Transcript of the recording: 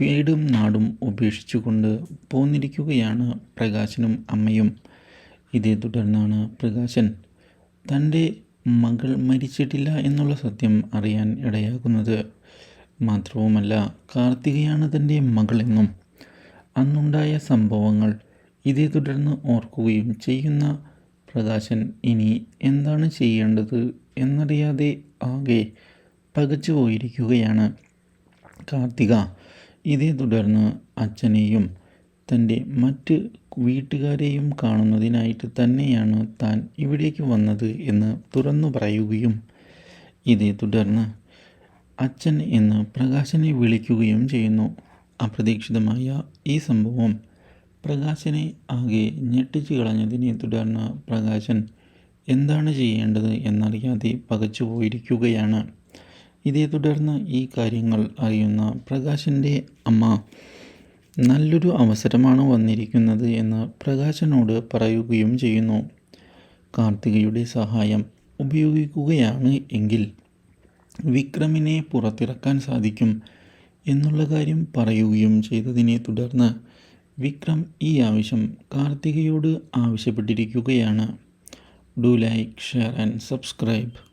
വീടും നാടും ഉപേക്ഷിച്ചുകൊണ്ട് പോന്നിരിക്കുകയാണ് പ്രകാശനും അമ്മയും. ഇതേ തുടർന്നാണ് പ്രകാശൻ തന്റെ മകൾ മരിച്ചിട്ടില്ല എന്നുള്ള സത്യം അറിയാൻ ഇടയാകുന്നത്. മാത്രവുമല്ല കാർത്തികയാണ് തന്റെ മകളെന്നും അന്നുണ്ടായ സംഭവങ്ങൾ ഇതേ തുടർന്ന് ഓർക്കുകയും ചെയ്യുന്ന പ്രകാശൻ ഇനി എന്താണ് ചെയ്യേണ്ടത് എന്നറിയാതെ ആകെ പകച്ചു പോയിരിക്കുകയാണ് കാർത്തിക. ഇതേ തുടർന്ന് അച്ഛനെയും തന്റെ മറ്റ് വീട്ടുകാരെയും കാണുന്നതിനായിട്ട് തന്നെയാണ് താൻ ഇവിടേക്ക് വന്നത് എന്ന് തുറന്നു പറയുകയും ഇതേ തുടർന്ന് അച്ഛൻ എന്ന് പ്രകാശനെ വിളിക്കുകയും ചെയ്യുന്നു. അപ്രതീക്ഷിതമായ ഈ സംഭവം പ്രകാശനെ ആകെ ഞെട്ടിച്ചു കളഞ്ഞതിനെ തുടർന്ന് പ്രകാശൻ എന്താണ് ചെയ്യേണ്ടത് എന്നറിയാതെ പകച്ചു പോയിരിക്കുകയാണ് ഇതേ തുടർന്ന് ഈ കാര്യങ്ങൾ അറിയുന്ന പ്രകാശന്റെ അമ്മ നല്ലൊരു അവസരമാണ് വന്നിരിക്കുന്നത് എന്ന് പ്രകാശനോട് പറയുകയും ചെയ്യുന്നു. കാർത്തികയുടെ സഹായം ഉപയോഗിക്കുകയാണ് എങ്കിൽ വിക്രമിനെ പുറത്തിറക്കാൻ സാധിക്കും എന്നുള്ള കാര്യം പറയുകയും ചെയ്തതിനെ തുടർന്ന് വിക്രം ഈ ആവശ്യം കാർത്തികയോട് ആവശ്യപ്പെട്ടിരിക്കുകയാണ്. Do like share and subscribe.